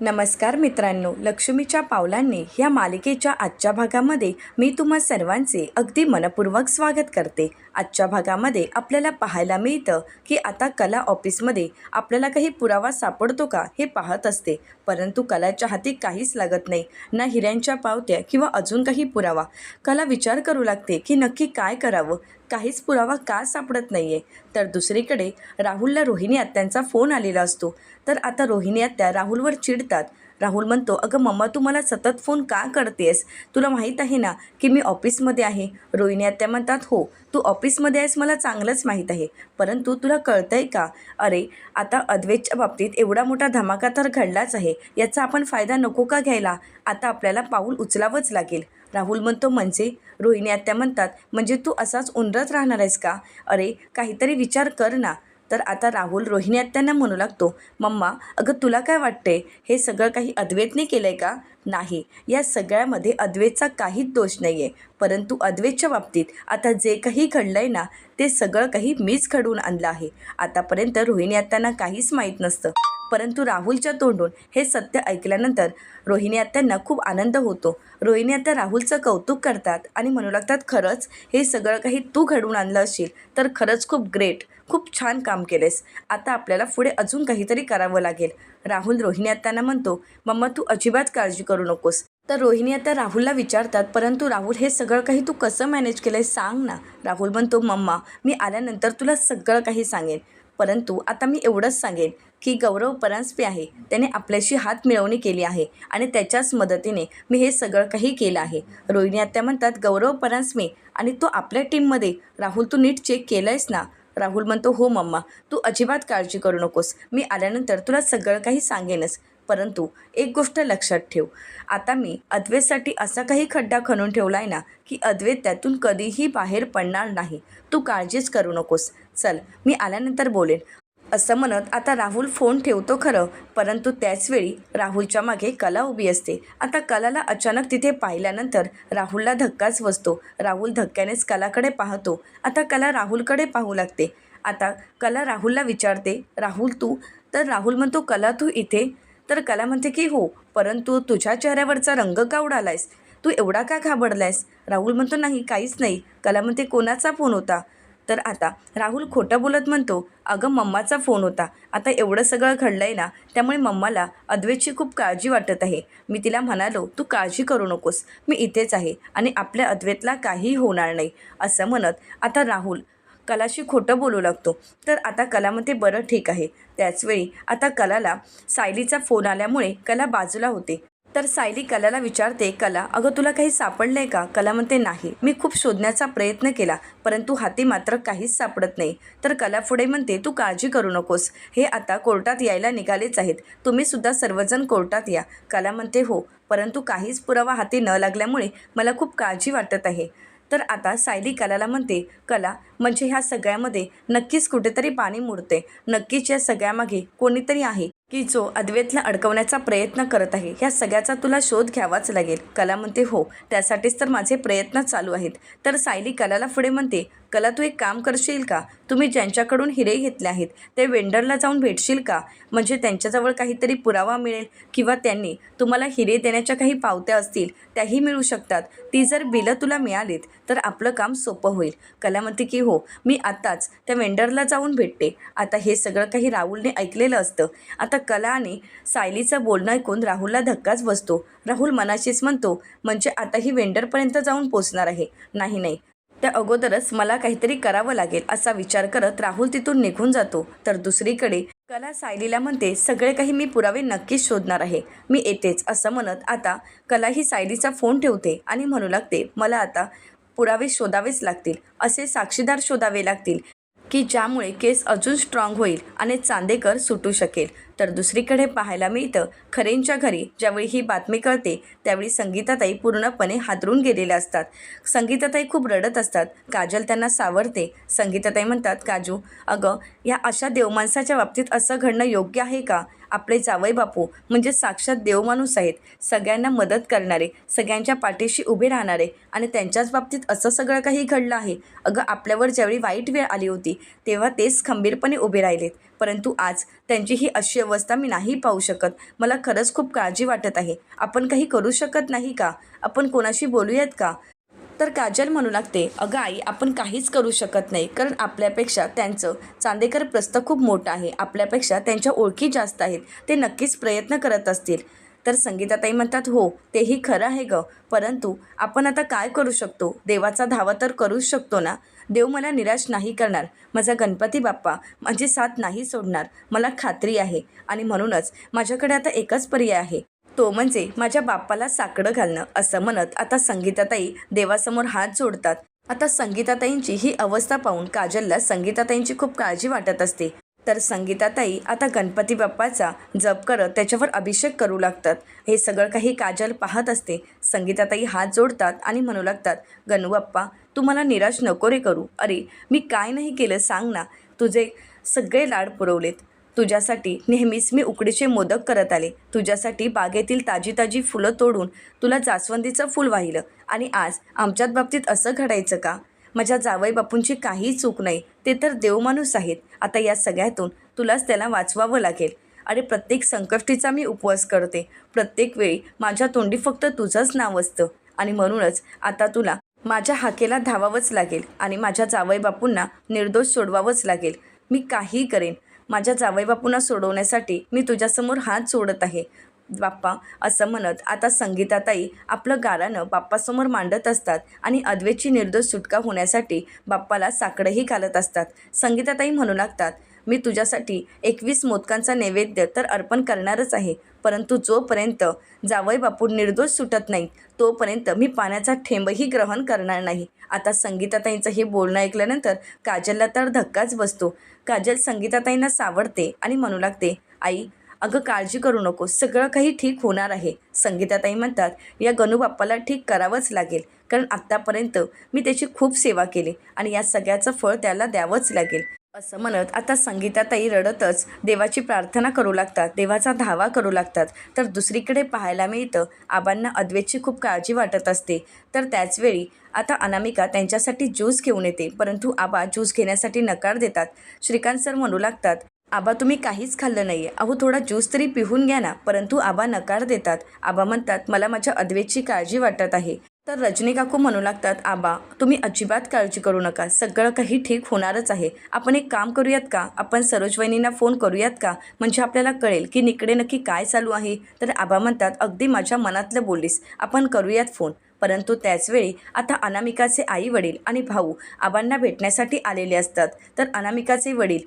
नमस्कार मित्रांनो लक्ष्मीच्या पावलांनी ह्या मालिकेच्या आजच्या भागामध्ये मी तुम्हा सर्वांचे अगदी मनपूर्वक स्वागत करते. आजच्या भागामध्ये आपल्याला पाहायला मिळतं की आता कला ऑफिसमध्ये आपल्याला काही पुरावा सापडतो का हे पाहत असते. परंतु कलाच्या हाती काहीच लागत नाही ना हिऱ्यांच्या पावत्या किंवा अजून काही पुरावा. कला विचार करू लागते की नक्की काय करावं? काहीच पुरावा का सापडत नाही आहे तर दुसरीकडे राहुलला रोहिणी आत्यांचा फोन आलेला असतो. तर आता रोहिणी आत्या राहुलवर चिडतात. राहुल म्हणतो अगं मम्मा तू मला सतत फोन का करतेस तुला माहीत आहे ना की मी ऑफिसमध्ये आहे. रोहिणी आत्या म्हणतात हो तू ऑफिसमध्ये आहेस मला चांगलंच माहीत आहे. परंतु तुला कळतं आहे का? अरे आता अद्वैतच्या बाबतीत एवढा मोठा धमाका तर घडलाच आहे. याचा आपण फायदा नको का घ्यायला? आता आपल्याला पाऊल उचलावंच लागेल. राहुल म्हणतो म्हणजे रोहिणी आत्या म्हणतात म्हणजे तू असाच उनरत राहणार आहेस का? अरे काहीतरी विचार कर ना. तर आता राहुल रोहिणी आत्यांना म्हणू लागतो मम्मा अगं तुला काय वाटते हे सगळं काही अद्वैतने केलं आहे का? नाही या सगळ्यामध्ये अद्वैतचा काहीच दोष नाही आहे परंतु अद्वैतच्या बाबतीत आता जे काही घडलं आहे ना ते सगळं काही मीच घडवून आणलं आहे. आतापर्यंत रोहिणी आत्यांना काहीच माहीत नसतं. परंतु राहुलच्या तोंडून हे सत्य ऐकल्यानंतर रोहिणी आत्यांना खूप आनंद होतो. रोहिणी आत्या राहुलचं कौतुक करतात आणि म्हणू लागतात खरंच हे सगळं काही तू घडवून आणलं असेल तर खरंच खूप ग्रेट खूप छान काम केलेस आता आपल्याला पुढे अजून काहीतरी करावं लागेल. राहुल रोहिणी आत्यांना म्हणतो मम्मा तू अजिबात काळजी करू नकोस. तर रोहिणी आता राहुलला विचारतात परंतु राहुल हे सगळं काही तू कसं मॅनेज केलं आहे सांग ना. राहुल म्हणतो मम्मा मी आल्यानंतर तुला सगळं काही सांगेन परंतु आता मी एवढंच सांगेन. की गौरव परांजपे आहे. त्याने आपल्याशी हात मिळवणी केली आहे आणि त्याच्याच मदतीने मी हे सगळं काही केलं आहे. रोहिणी आत्या म्हणतात गौरव परांजपे आणि तो आपल्या टीममध्ये. राहुल तू नीट चेक केलं आहेस ना? राहुल म्हणतो हो मम्मा. तू अजिबात काळजी करू नकोस. मी आल्यानंतर तुला सगळं काही सांगेनच. परंतु एक गोष्ट लक्षात ठेव. आता मी अद्वैतसाठी असा काही खड्डा खणून ठेवला आहे ना की अद्वैत त्यातून कधीही बाहेर पडणार नाही. तू काळजीच करू नकोस. चल मी आल्यानंतर बोलेन. असं म्हणत आता राहुल फोन ठेवतो खरं परंतु त्याचवेळी राहुलच्या मागे कला उभी असते. आता कलाला अचानक तिथे पाहिल्यानंतर राहुलला धक्काच बसतो. राहुल धक्क्यानेच कलाकडे पाहतो. आता कला राहुलकडे पाहू लागते. आता कला राहुलला विचारते राहुल तू? तर राहुल म्हणतो कला तू इथे? तर कला म्हणते की हो परंतु तुझ्या चेहऱ्यावरचा रंग का उडालायस? तू एवढा का घाबरलायस? राहुल म्हणतो नाही काहीच नाही. कला म्हणते कोणाचा फोन होता? तर आता राहुल खोटं बोलत म्हणतो अगं मम्माचा फोन होता. आता एवढं सगळं घडलं आहे ना त्यामुळे मम्माला अद्वैतची खूप काळजी वाटत आहे. मी तिला म्हणालो तू काळजी करू नकोस. मी इथेच आहे आणि आपल्या अद्वैतला काहीही होणार नाही. असं म्हणत आता राहुल कलाशी खोटं बोलू लागतो. तर आता कलामध्ये बरं ठीक आहे. त्याचवेळी आता कलाला सायलीचा फोन आल्यामुळे कला बाजूला होते. तर सायली कलाला विचारते कला अगं तुला काही सापडलं आहे का? कला म्हणते नाही. मी खूप शोधण्याचा प्रयत्न केला परंतु हाती मात्र काहीच सापडत नाही. तर कला पुढे म्हणते तू काळजी करू नकोस. हे आता कोर्टात यायला निघालेच आहेत. तुम्ही सुद्धा सर्वजण कोर्टात या. कला म्हणते हो परंतु काहीच पुरावा हाती न लागल्यामुळे मला खूप काळजी वाटत आहे. तर आता सायली कलाला म्हणते कला म्हणजे ह्या सगळ्यामध्ये नक्कीच कुठेतरी पाणी मुरते. नक्कीच या सगळ्यामागे कोणीतरी आहे. की जो अद्वैतला अडकवण्याचा प्रयत्न करत आहे ह्या सगळ्याचा तुला शोध घ्यावाच लागेल. कला म्हणते हो त्यासाठीच तर माझे प्रयत्न चालू आहेत. तर सायली कलाला पुढे म्हणते कला तू एक काम करशील का? तुम्ही ज्यांच्याकडून हिरे घेतले आहेत ते वेंडरला जाऊन भेटशील का? म्हणजे त्यांच्याजवळ काहीतरी पुरावा मिळेल किंवा त्यांनी तुम्हाला हिरे देण्याच्या काही पावत्या असतील त्याही मिळू शकतात. ती जर बिलं तुला मिळालीत तर आपलं काम सोपं होईल. कला म्हणते की हो मी आत्ताच त्या वेंडरला जाऊन भेटते. आता हे सगळं काही राहुलने ऐकलेलं असतं. आता कला आणि सायलीचं बोलणं ऐकून राहुलला धक्काच बसतो. राहुल मनाशीच म्हणतो म्हणजे आता ही वेंडरपर्यंत जाऊन पोचणार आहे. नाही नाही. त्या अगोदरच मला काहीतरी करावं लागेल असा विचार करत राहुल तिथून निघून जातो. तर दुसरीकडे कला सायलीला म्हणते सगळे काही मी पुरावे नक्कीच शोधणार आहे. मी येतेच असं म्हणत आता कला ही सायलीचा फोन ठेवते आणि म्हणू लागते मला आता पुरावे शोधावेच लागतील. असे साक्षीदार शोधावे लागतील. की ज्यामुळे केस अजून स्ट्रॉंग होईल आणि चांदेकर सुटू शकेल. तर दुसरीकडे पाहायला मिळतं खरेंच्या घरी ज्यावेळी ही बातमी कळते त्यावेळी संगीताताई पूर्णपणे हादरून गेलेल्या असतात. संगीताताई खूप रडत असतात. काजल त्यांना सावरते. संगीताताई म्हणतात काजू अगं या अशा देवमाणसाच्या बाबतीत असं घडणं योग्य आहे का? आपले जावई बापू म्हणजे साक्षात देवमाणूस आहेत. सगळ्यांना मदत करणारे सगळ्यांच्या पाठीशी उभे राहणारे आणि त्यांच्याच बाबतीत असं सगळं काही घडलं आहे. अगं आपल्यावर ज्यावेळी वाईट वेळ आली होती तेव्हा तेच खंबीरपणे उभे राहिलेत. परंतु आज त्यांची ही अशी अवस्था मी नाही पाहू शकत. मला खरंच खूप काळजी वाटत आहे. आपण काही करू शकत नाही का? आपण कोणाशी बोलूयात का? तर काजल म्हणू लागते अगं आई आपण काहीच करू शकत नाही कारण आपल्यापेक्षा त्यांचं चांदेकर प्रस्थ खूप मोठं आहे. आपल्यापेक्षा त्यांच्या ओळखी जास्त आहेत. ते नक्कीच प्रयत्न करत असतील. तर संगीताताई म्हणतात हो तेही खरं आहे गं. परंतु आपण आता काय करू शकतो? देवाचा धावा तर करूच शकतो ना? देव मला निराश नाही करणार. माझा गणपती बाप्पा माझी साथ नाही सोडणार. मला खात्री आहे आणि म्हणूनच माझ्याकडे आता एकच पर्याय आहे. तो म्हणजे माझ्या बाप्पाला साकडं घालणं असं म्हणत आता संगीताताई देवासमोर हात जोडतात. आता संगीताताईंची ही अवस्था पाहून काजलला संगीताताईंची खूप काळजी वाटत असते. तर संगीताताई आता गणपती बाप्पाचा जप करत त्याच्यावर अभिषेक करू लागतात. हे सगळं काही काजल पाहत असते. संगीताताई हात जोडतात आणि म्हणू लागतात गणू बाप्पा तू मला निराश नको रे करू. अरे मी काय नाही केलं सांग ना. तुझे सगळे लाड पुरवलेत. तुझ्यासाठी नेहमीच मी उकडीचे मोदक करत आले. तुझ्यासाठी बागेतील ताजी ताजी फुलं तोडून तुला जास्वंदीचं फूल वाहिलं. आणि आज आमच्यात बाबतीत असं घडायचं का? माझ्या जावई बापूंची काहीही चूक नाही. ते तर देवमाणूस आहेत. आता या सगळ्यातून तुलाच त्याला वाचवावं लागेल. अरे प्रत्येक संकष्टीचा मी उपवास करते. प्रत्येक वेळी माझ्या तोंडी फक्त तुझंच नाव असतं. आणि म्हणूनच आता तुला माझ्या हाकेला धावावंच लागेल. आणि माझ्या जावई बापूंना निर्दोष सोडवावंच लागेल. मी काही करेन माझ्या जावई बापूंना सोडवण्यासाठी मी तुझ्यासमोर हात जोडत आहे. बाप्पा असं म्हणत आता संगीताताई आपलं गारानं बाप्पासमोर मांडत असतात आणि अद्वेची निर्दोष सुटका होण्यासाठी बाप्पाला साकडंही घालत असतात. संगीताताई म्हणू लागतात मी तुझ्यासाठी एकवीस मोदकांचा नैवेद्य तर अर्पण करणारच आहे परंतु जोपर्यंत जावई बापू निर्दोष सुटत नाही तोपर्यंत मी पाण्याचा ठेंबही ग्रहण करणार नाही. आता संगीताताईंचं हे बोलणं ऐकल्यानंतर काजलला तर धक्काच बसतो. काजल संगीताताईंना सावडते आणि म्हणू लागते आई अगं काळजी करू नको सगळं काही ठीक होणार आहे. संगीताताई म्हणतात या गणू बाप्पाला ठीक करावंच लागेल. कारण आत्तापर्यंत मी त्याची खूप सेवा केली आणि या सगळ्याचं फळ त्याला द्यावंच लागेल. असं म्हणत आता संगीताताई रडतच देवाची प्रार्थना करू लागतात देवाचा धावा करू लागतात. तर दुसरीकडे पाहायला मिळतं आबांना अद्वैतची खूप काळजी वाटत असते. तर त्याचवेळी आता अनामिका त्यांच्यासाठी ज्यूस घेऊन येते परंतु आबा ज्यूस घेण्यासाठी नकार देतात. श्रीकांत सर म्हणू लागतात आबा तुम्ही काहीच खाल्लं नाही आहे अहो थोडा ज्यूस तरी पिहून घ्या ना. परंतु आबा नकार देतात. आबा म्हणतात मला माझ्या अद्वेची काळजी वाटत आहे. तर रजनी काकू म्हणू लागतात आबा तुम्ही अजिबात काळजी करू नका. सगळं काही ठीक होणारच आहे. आपण एक काम करूयात का? आपण सरोज वहिनींना फोन करूयात का? म्हणजे आपल्याला कळेल की निकडे नक्की काय चालू आहे. तर आबा म्हणतात अगदी माझ्या मनातलं बोलीस आपण करूयात फोन. परंतु त्याचवेळी आता अनामिकाचे आई वडील आणि भाऊ आबांना भेटण्यासाठी आलेले असतात. तर अनामिकाचे वडील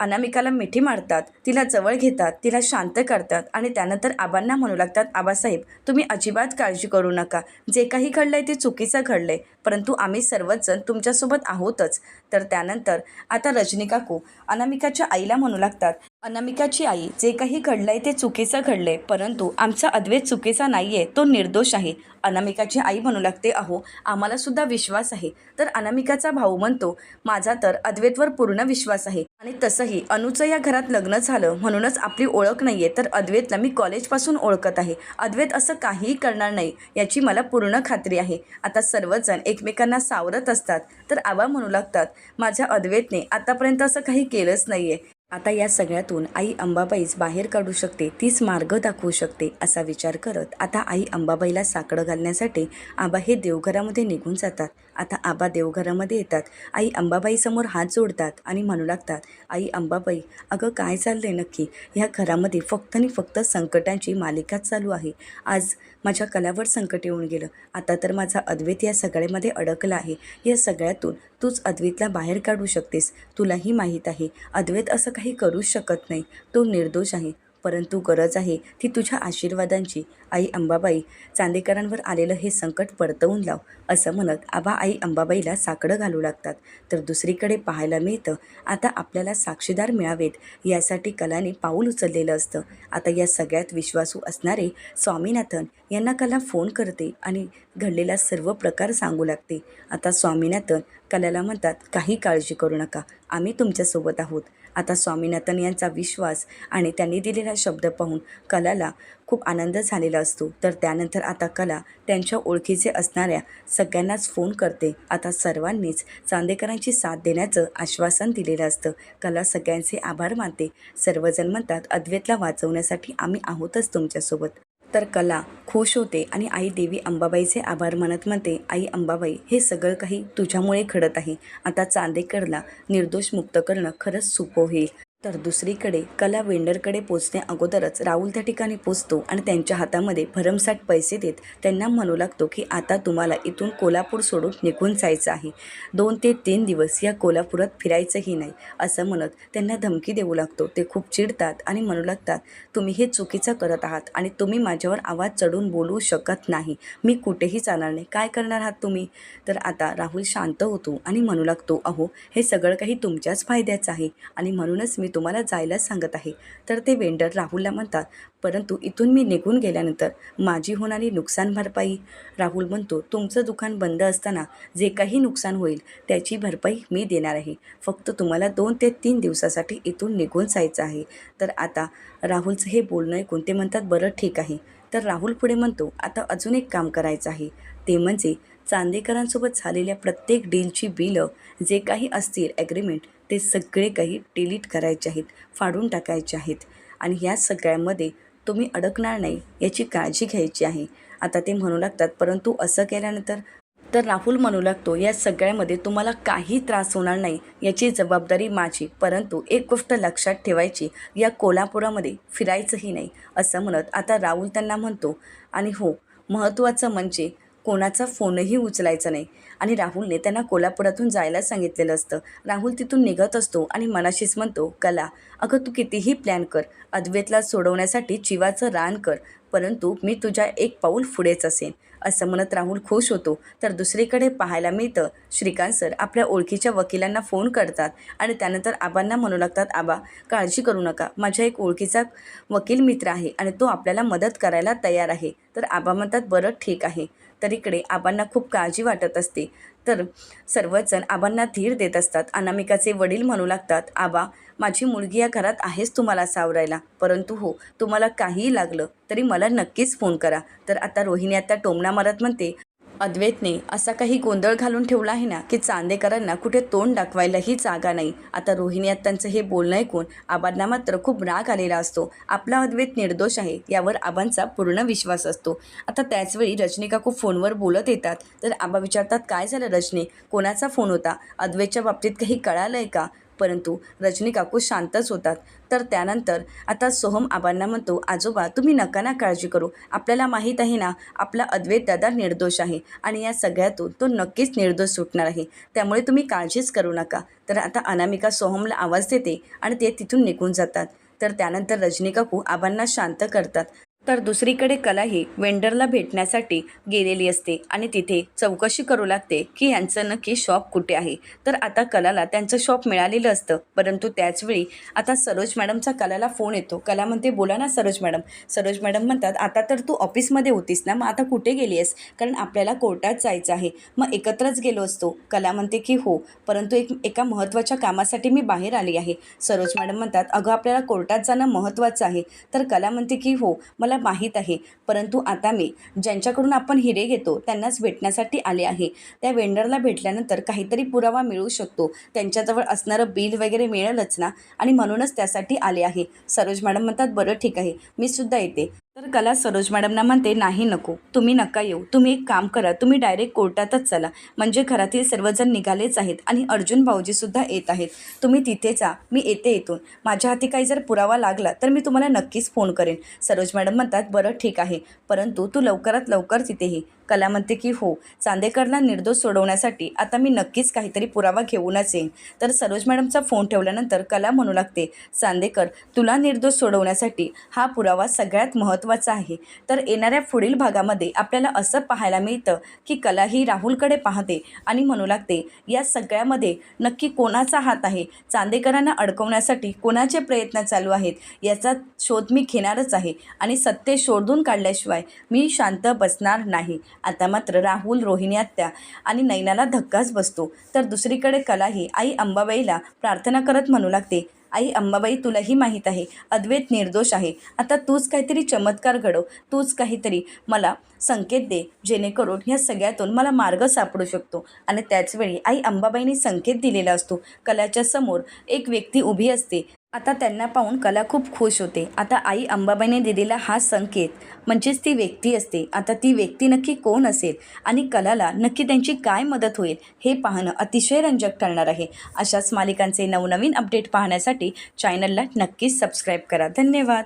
अनामिकाला मिठी मारतात तिला जवळ घेतात तिला शांत करतात आणि त्यानंतर आबांना म्हणू लागतात आबासाहेब तुम्ही अजिबात काळजी करू नका. जे काही घडलंय ते चुकीचं घडलंय. परंतु आम्ही सर्वचजण तुमच्यासोबत आहोतच. तर त्यानंतर आता रजनी काकू अनामिकाच्या आईला म्हणू लागतात अनामिकाची आई जे काही घडलंय ते चुकीचं घडलंय परंतु आमचा अद्वैत चुकीचा नाही आहे तो निर्दोष आहे. अनामिकाची आई म्हणू लागते अहो आम्हाला सुद्धा विश्वास आहे. तर अनामिकाचा भाऊ म्हणतो माझा तर अद्वैतवर पूर्ण विश्वास आहे. आणि तसंही अनुचं या घरात लग्न झालं म्हणूनच आपली ओळख नाही आहे तर अद्वैतला मी कॉलेजपासून ओळखत आहे. अद्वैत असं काहीही करणार नाही याची मला पूर्ण खात्री आहे. आता सर्वजण एकमेकांना सावरत असतात तर आबा म्हणू लागतात माझ्या अद्वैतने आतापर्यंत असं काही केलंच नाही आहे आता या सगळ्यातून आई अंबाबाईच बाहेर काढू शकते तीच मार्ग दाखवू शकते असा विचार करत आता आई अंबाबाईला साकडं घालण्यासाठी आबा हे देवघरामध्ये निघून जातात. आता आबा देवघरामध्ये येतात. आई अंबाबाईसमोर हात जोडतात आणि म्हणू लागतात आई अंबाबाई अगं काय चाललं आहे नक्की? ह्या घरामध्ये फक्त आणि फक्त संकटांची मालिकाच चालू आहे. आज माझ्या कलावर संकट येऊन गेलं. आता तर माझा अद्वैत या सगळ्यामध्ये अडकला आहे. या सगळ्यातून तूच अद्वैतला बाहेर काढू शकतेस. तुलाही माहीत आहे. अद्वैत असं काही करूच शकत नाही. तो निर्दोष आहे. परंतु गरज आहे ती तुझ्या आशीर्वादांची. आई अंबाबाई चांदेकरांवर आलेलं हे संकट परतवून लाव असं म्हणत आबा आई अंबाबाईला साकडं घालू लागतात. तर दुसरीकडे पाहायला मिळतं आता आपल्याला साक्षीदार मिळावेत यासाठी कलाने पाऊल उचललेलं असतं. आता या सगळ्यात विश्वासू असणारे स्वामीनाथन यांना कला फोन करते आणि घडलेला सर्व प्रकार सांगू लागते. आता स्वामीनाथन कलाला म्हणतात काही काळजी करू नका आम्ही तुमच्यासोबत आहोत. आता स्वामीनाथन यांचा विश्वास आणि त्यांनी दिलेला शब्द पाहून कलाला खूप आनंद झालेला असतो. तर त्यानंतर आता कला त्यांच्या ओळखीचे असणाऱ्या सगळ्यांनाच फोन करते. आता सर्वांनीच चांदेकरांची साथ देण्याचं आश्वासन दिलेलं असतं. कला सगळ्यांचे आभार मानते. सर्वजण म्हणतात अद्वैतला वाचवण्यासाठी आम्ही आहोतच तुमच्यासोबत. तर कला खुश होते आणि आई देवी अंबाबाईचे आभार मानत म्हणते आई अंबाबाई हे सगळं काही तुझ्यामुळे घडत आहे. आता चांदेकरला निर्दोष मुक्त करणं खरंच सोपं होईल. तर दुसरीकडे कला वेंडरकडे पोचण्याअगोदरच राहुल त्या ठिकाणी पोचतो आणि त्यांच्या हातामध्ये भरमसाठ पैसे देत त्यांना म्हणू लागतो की आता तुम्हाला इथून कोल्हापूर सोडून निघून जायचं आहे. दोन ते तीन दिवस या कोल्हापुरात फिरायचंही नाही असं म्हणत त्यांना धमकी देऊ लागतो. ते खूप चिडतात आणि म्हणू लागतात तुम्ही हे चुकीचं करत आहात आणि तुम्ही माझ्यावर आवाज चढून बोलू शकत नाही. मी कुठेही चालणार नाही. काय करणार आहात तुम्ही? तर आता राहुल शांत होतो आणि म्हणू लागतो अहो हे सगळं काही तुमच्याच फायद्याचं आहे. आणि म्हणूनच मी तुम्हाला जायला सांगत आहे. तर ते वेंडर राहुलला म्हणतात परंतु इथून मी निघून गेल्यानंतर माझी होणारी नुकसान भरपाई राहुल म्हणतो तुमचं दुकान बंद असताना जे काही नुकसान होईल त्याची भरपाई मी देणार आहे. फक्त तुम्हाला दोन ते तीन दिवसासाठी इथून निघून जायचं आहे तर आता राहुलचं हे बोलणं ऐकून ते म्हणतात बरं ठीक आहे तर राहुल पुढे म्हणतो आता अजून एक काम करायचं आहे. ते म्हणजे चांदेकरांसोबत झालेल्या प्रत्येक डीलची बिलं जे काही असतील ॲग्रीमेंट ते सगळे काही डिलीट करायचे आहेत फाडून टाकायचे आहेत. आणि ह्या सगळ्यामध्ये तुम्ही अडकणार नाही याची काळजी घ्यायची आहे. आता ते म्हणू लागतात परंतु असं केल्यानंतर तर राहुल म्हणू लागतो या सगळ्यामध्ये तुम्हाला काही त्रास होणार नाही याची जबाबदारी माझी. परंतु एक गोष्ट लक्षात ठेवायची या कोल्हापुरामध्ये फिरायचंही नाही असं म्हणत आता राहुल त्यांना म्हणतो. आणि हो महत्त्वाचं म्हणजे कोणाचा फोनही उचलायचा नाही. आणि राहुलने त्यांना कोल्हापुरातून जायला सांगितलेलं असतं. राहुल तिथून निघत असतो आणि मनाशीच म्हणतो कला अगं तू कितीही प्लॅन कर अद्वैतला सोडवण्यासाठी जीवाचं रान कर परंतु मी तुझ्या एक पाऊल पुढेच असेन. असं म्हणत राहुल खुश होतो. तर दुसरीकडे पाहायला मिळतं श्रीकांत सर आपल्या ओळखीच्या वकिलांना फोन करतात आणि त्यानंतर आबांना म्हणू लागतात आबा काळजी करू नका. माझ्या एक ओळखीचा वकील मित्र आहे आणि तो आपल्याला मदत करायला तयार आहे. तर आबा म्हणतात बरं ठीक आहे. तर इकडे आबांना खूप काळजी वाटत असते. तर सर्वजण आबांना धीर देत असतात. अनामिकाचे वडील म्हणू लागतात आबा माझी मुलगी या घरात आहेच तुम्हाला सावरायला. परंतु हो तुम्हाला काहीही लागलं तरी मला नक्कीच फोन करा. तर आता रोहिणी आता टोमणा मारत म्हणते अद्वैतने असा काही गोंधळ घालून ठेवला आहे ना की चांदेकरांना कुठे तोंड दाखवायलाही जागा नाही. आता रोहिणी आत्तांचं हे बोलणं ऐकून आबांना मात्र खूप राग आलेला असतो. आपला अद्वैत निर्दोष आहे यावर आबांचा पूर्ण विश्वास असतो. आता त्याचवेळी रजनी काकू फोनवर बोलत येतात. तर आबा विचारतात काय झालं रजनी? कोणाचा फोन होता? अद्वैतच्या बाबतीत काही कळालं आहे का? परंतु रजनी काकू शांतच होतात. तर त्यानंतर आता सोहम आबांना म्हणतो आजोबा तुम्ही नका ना काळजी करू. आपल्याला माहीत आहे ना आपला अद्वैत दादा निर्दोष आहे आणि या सगळ्यातून तो नक्कीच निर्दोष सुटणार आहे. त्यामुळे तुम्ही काळजीच करू नका. तर आता अनामिका सोहमला आवाज देते आणि ते तिथून निघून जातात. तर त्यानंतर रजनी काकू आबांना शांत करतात. तर दुसरीकडे कलाही वेंडरला भेटण्यासाठी गेलेली असते आणि तिथे चौकशी करू लागते की यांचं नक्की शॉप कुठे आहे. तर आता कलाला त्यांचं शॉप मिळालेलं असतं परंतु त्याचवेळी आता सरोज मॅडमचा कलाला फोन येतो. कला म्हणते बोला ना सरोज मॅडम. सरोज मॅडम म्हणतात आता तर तू ऑफिसमध्ये होतीस ना मग आता कुठे गेली आहेस? कारण आपल्याला कोर्टात जायचं आहे. मग एकत्रच गेलो असतो. कला म्हणते की हो परंतु एक एका महत्त्वाच्या कामासाठी मी बाहेर आली आहे. सरोज मॅडम म्हणतात अगं आपल्याला कोर्टात जाणं महत्त्वाचं आहे. तर कला म्हणते की हो मला माहीत आहे. परंतु आता मी ज्यांच्याकडून आपण हिरे घेतो त्यांनाच भेटण्यासाठी आले आहे. त्या वेंडरला भेटल्यानंतर काहीतरी पुरावा मिळू शकतो. त्यांच्याजवळ असणारं बिल वगैरे मिळेलच ना? आणि म्हणूनच त्यासाठी आले आहे. सरोज मॅडम म्हणतात बरं ठीक आहे. मी सुद्धा येते. तर कला सरोज मॅडमना म्हणते नाही नको तुम्ही नका येऊ. तुम्ही एक काम करा तुम्ही डायरेक्ट कोर्टातच चला. म्हणजे घरातील सर्वजण निघालेच आहेत आणि अर्जुन भाऊजीसुद्धा येत आहेत. तुम्ही तिथे जा मी येते इथून. माझ्या हाती काही जर पुरावा लागला तर मी तुम्हाला नक्कीच फोन करेन. सरोज मॅडम म्हणतात बरं ठीक आहे. परंतु तू लवकरात लवकर तिथे ये. कला म्हणते की हो. चांदेकरला निर्दोष सोडवण्यासाठी आता मी नक्कीच काहीतरी पुरावा घेऊनच येईन. तर सरोज मॅडमचा फोन ठेवल्यानंतर कला म्हणू लागते चांदेकर तुला निर्दोष सोडवण्यासाठी हा पुरावा सगळ्यात महत्त्वाचं आहे. तर येणाऱ्या पुढील भागामध्ये आपल्याला असं पाहायला मिळतं की कला ही राहुलकडे पाहते आणि म्हणू लागते या सगळ्यामध्ये नक्की कोणाचा हात आहे? चांदेकरांना अडकवण्यासाठी कोणाचे प्रयत्न चालू आहेत? याचा शोध मी घेणारच आहे आणि सत्य शोधून काढल्याशिवाय मी शांत बसणार नाही. आता मात्र राहुल रोहिणी आत्या आणि नैनाला धक्काच बसतो. तर दुसरीकडे कलाही आई अंबाबाईला प्रार्थना करत म्हणू लागते आई अंबाबाई तुलाही माहीत आहे. अद्वैत निर्दोष आहे. आता तूच काहीतरी चमत्कार घडव. तूच काहीतरी मला संकेत दे. जेणेकरून ह्या सगळ्यातून मला मार्ग सापडू शकतो. आणि त्याचवेळी आई अंबाबाईने संकेत दिलेला असतो. कलाच्या समोर एक व्यक्ती उभी असते. आता त्यांना पाहून कला खूप खुश होते. आता आई अंबाबाईने दिलेला हा संकेत म्हणजेच ती व्यक्ती असते. आता ती व्यक्ती नक्की कोण असेल आणि कलाला नक्की त्यांची काय मदत होईल हे पाहणं अतिशय रंजक ठरणार आहे. अशाच मालिकांचे नवनवीन अपडेट पाहण्यासाठी चॅनलला नक्कीच सबस्क्राईब करा. धन्यवाद.